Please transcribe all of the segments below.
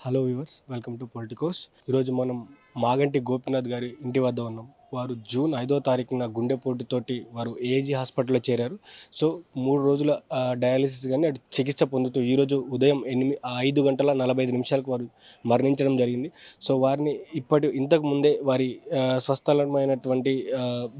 Hello viewers welcome to Politicos ఈరోజు మనం మాగంటి గోపీనాథ్ గారి ఇంటి వద్ద ఉన్నాం. వారు జూన్ ఐదో తారీఖున గుండెపోటుతోటి వారు ఏజీ హాస్పిటల్లో చేరారు. సో మూడు రోజుల డయాలసిస్ కానీ అటు చికిత్స పొందుతూ ఈరోజు ఉదయం ఎనిమిది ఐదు గంటల నలభై ఐదు నిమిషాలకు వారు మరణించడం జరిగింది. సో వారిని ఇప్పటి ఇంతకు ముందే వారి స్వస్థలమైనటువంటి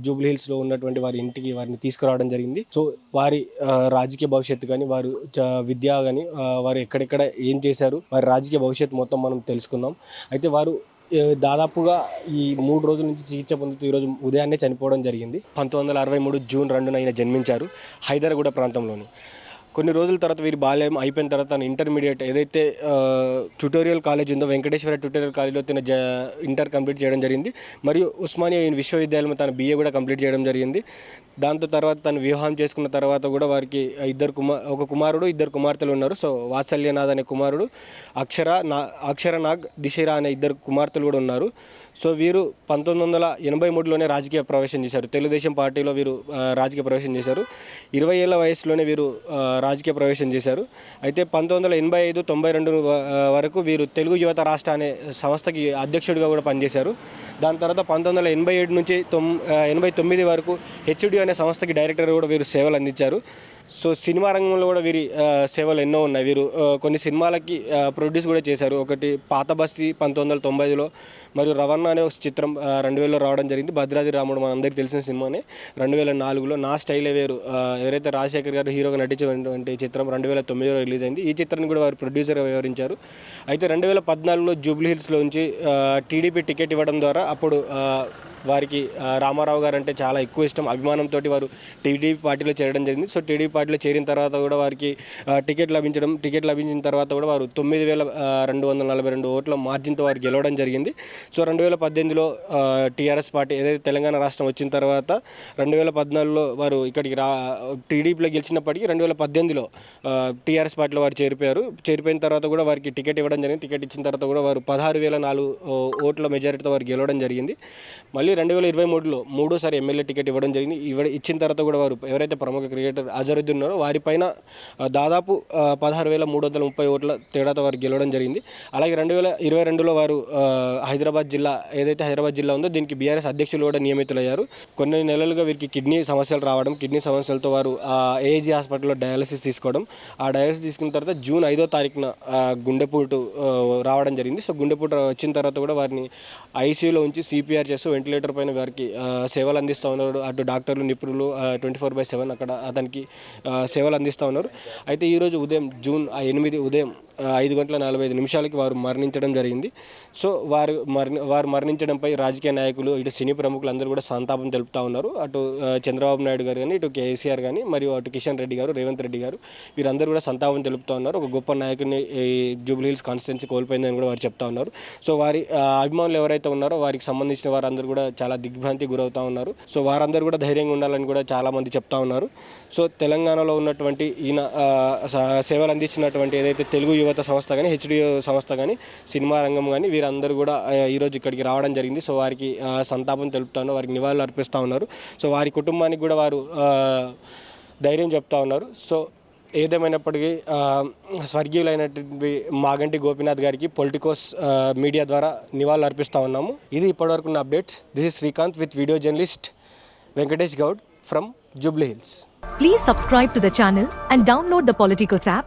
జూబ్లీ హిల్స్లో ఉన్నటువంటి వారి ఇంటికి వారిని తీసుకురావడం జరిగింది. సో వారి రాజకీయ భవిష్యత్తు కానీ వారు చ- విద్య కానీ వారు ఎక్కడెక్కడ ఏం చేశారు వారి రాజకీయ భవిష్యత్తు మొత్తం మనం తెలుసుకుందాం. అయితే వారు దాదాపుగా ఈ మూడు రోజుల నుంచి చికిత్స పొందుతూ ఈరోజు ఉదయాన్నే చనిపోవడం జరిగింది. పంతొమ్మిది వందల అరవై మూడు జూన్ రెండున ఆయన జన్మించారు హైదరాగూడ ప్రాంతంలోని. కొన్ని రోజుల తర్వాత వీరి బాల్యం అయిపోయిన తర్వాత తను ఇంటర్మీడియట్ ఏదైతే ట్యూటోరియల్ కాలేజ్ ఉందో వెంకటేశ్వర ట్యూటోరియల్ కాలేజ్లో తన జ ఇంటర్ కంప్లీట్ చేయడం జరిగింది. మరియు ఉస్మానియా విశ్వవిద్యాలయంలో తన బీఏ కూడా కంప్లీట్ చేయడం జరిగింది. దాంతో తర్వాత తను వివాహం చేసుకున్న తర్వాత కూడా వారికి ఇద్దరు కుమార్ ఒక కుమారుడు ఇద్దరు కుమార్తెలు ఉన్నారు. సో వాత్సల్యనాథ్ అనే కుమారుడు అక్షర నా అక్షర నాగ్ దిశిరా అనే ఇద్దరు కుమార్తెలు కూడా ఉన్నారు. సో వీరు పంతొమ్మిది వందల ఎనభై మూడులోనే రాజకీయ ప్రవేశం చేశారు. తెలుగుదేశం పార్టీలో వీరు రాజకీయ ప్రవేశం చేశారు. ఇరవై ఏళ్ళ వయసులోనే వీరు రాజకీయ ప్రవేశం చేశారు. అయితే పంతొమ్మిది వందల ఎనభై ఐదు తొంభై రెండు వరకు వీరు తెలుగు యువత రాష్ట్ర అనే సంస్థకి అధ్యక్షుడిగా కూడా పనిచేశారు. దాని తర్వాత పంతొమ్మిది వందల ఎనభై ఏడు నుంచి తొమ్ ఎనభై తొమ్మిది వరకు హెచ్డి అనే సంస్థకి డైరెక్టర్ కూడా వీరు సేవలు అందించారు. సో సినిమా రంగంలో కూడా వీరి సేవలు ఎన్నో ఉన్నాయి. వీరు కొన్ని సినిమాలకి ప్రొడ్యూస్ కూడా చేశారు. ఒకటి పాత బస్తీ పంతొమ్మిది వందల తొంభైలో మరియు రవణ అనే ఒక చిత్రం రెండు వేలలో రావడం జరిగింది. భద్రాద్రి రాముడు మనందరికీ తెలిసిన సినిమానే. రెండు వేల నాలుగులో నా స్టైలే వేరు. ఎవరైతే రాజశేఖర్ గారు హీరోగా నటించినటువంటి చిత్రం రెండు వేల తొమ్మిదిలో రిలీజ్ అయింది. ఈ చిత్రాన్ని కూడా వారు ప్రొడ్యూసర్గా వ్యవహరించారు. అయితే రెండు వేల పద్నాలుగులో జూబ్లీ హిల్స్లో నుంచి టీడీపీ టికెట్ ఇవ్వడం ద్వారా అప్పుడు వారికి రామారావు గారు అంటే చాలా ఎక్కువ ఇష్టం. అభిమానంతో వారు టీడీపీ పార్టీలో చేరడం జరిగింది. సో టీడీపీ పార్టీలో చేరిన తర్వాత కూడా వారికి టికెట్ లభించడం టికెట్ లభించిన తర్వాత కూడా వారు తొమ్మిది వేల రెండు వందల నలభై రెండు ఓట్ల మార్జిన్తో వారు గెలవడం జరిగింది. సో రెండు వేల పద్దెనిమిదిలో టీఆర్ఎస్ పార్టీ ఏదైతే తెలంగాణ రాష్ట్రం వచ్చిన తర్వాత రెండు వేల పద్నాలుగులో వారు ఇక్కడికి రా టీడీపీలో గెలిచినప్పటికీ రెండు వేల పద్దెనిమిదిలో టీఆర్ఎస్ పార్టీలో వారు చేరిపోయారు. చేరిపోయిన తర్వాత కూడా వారికి టికెట్ ఇవ్వడం జరిగింది. టికెట్ ఇచ్చిన తర్వాత కూడా వారు పదహారు వేల నాలుగు ఓట్ల మెజారిటీతో వారు గెలవడం జరిగింది. మళ్ళీ రెండు వేల ఇరవై మూడులో మూడోసారి ఎమ్మెల్యే టికెట్ ఇవ్వడం జరిగింది. ఇవ్వ ఇచ్చిన తర్వాత కూడా వారు ఎవరైతే ప్రముఖ క్రికెటర్ అజరుద్దీన్ ఉన్నారో వారిపైన దాదాపు పదహారు వేల మూడు వందల ముప్పై ఓట్ల తేడాతో వారు గెలవడం జరిగింది. అలాగే రెండు వేల ఇరవై రెండులో వారు హైదరాబాద్ జిల్లా ఏదైతే హైదరాబాద్ జిల్లా ఉందో దీనికి బీఆర్ఎస్ అధ్యక్షులు కూడా నియమితులయ్యారు. కొన్ని నెలలుగా వీరికి కిడ్నీ సమస్యలు రావడం కిడ్నీ సమస్యలతో వారు ఏజీ హాస్పిటల్లో డయాలసిస్ తీసుకోవడం. ఆ డయాలసిస్ తీసుకున్న తర్వాత జూన్ ఐదో తారీఖున గుండెపోటు రావడం జరిగింది. సో గుండెపోటు వచ్చిన తర్వాత కూడా వారిని ఐసీయూలో ఉంచి సిపిఆర్ చేస్తూ వెంటిలేటర్ పైన వారికి సేవలు అందిస్తూ ఉన్నారు. అటు డాక్టర్లు నిపుణులు ట్వంటీ ఫోర్ బై సెవెన్ అక్కడ అతనికి సేవలు అందిస్తూ ఉన్నారు. అయితే ఈరోజు ఉదయం జూన్ ఆ ఎనిమిది ఉదయం ఐదు గంటల నలభై ఐదు నిమిషాలకి వారు మరణించడం జరిగింది. సో వారు మరణి వారు మరణించడంపై రాజకీయ నాయకులు ఇటు సినీ ప్రముఖులు అందరూ కూడా సంతాపం తెలుపుతా ఉన్నారు. అటు చంద్రబాబు నాయుడు గారు కానీ ఇటు కేసీఆర్ కానీ మరియు అటు కిషన్ రెడ్డి గారు రేవంత్ రెడ్డి గారు వీరందరూ కూడా సంతాపం తెలుపుతా ఉన్నారు. ఒక గొప్ప నాయకుడిని ఈ జూబ్లీ హిల్స్ కాన్స్టిట్యున్సీ కోల్పోయిందని కూడా వారు చెప్తా ఉన్నారు. సో వారి అభిమానులు ఎవరైతే ఉన్నారో వారికి సంబంధించిన వారందరూ కూడా చాలా దిగ్భ్రాంతి గురవుతా ఉన్నారు. సో వారందరూ కూడా ధైర్యంగా ఉండాలని కూడా చాలామంది చెప్తా ఉన్నారు. సో తెలంగాణలో ఉన్నటువంటి ఈయన సేవలు అందించినటువంటి ఏదైతే తెలుగు యువత సంస్థ కానీ హెచ్డిఓ సంస్థ కానీ సినిమా రంగం కానీ వీరందరూ కూడా ఈరోజు ఇక్కడికి రావడం జరిగింది. సో వారికి సంతాపం తెలుపుతాను వారికి నివాళులు అర్పిస్తూ ఉన్నారు. సో వారి కుటుంబానికి కూడా వారు ధైర్యం చెప్తా ఉన్నారు. సో ఏదేమైనప్పటికీ స్వర్గీయులైనటువంటి మాగంటి గోపీనాథ్ గారికి పొలిటికోస్ మీడియా ద్వారా నివాళులు అర్పిస్తూ ఉన్నాము. ఇది ఇప్పటివరకు ఉన్న updates. This is Srikanth with video journalist Venkatesh Goud from Jubilee Hills. Please subscribe to the channel and download the Politicos app.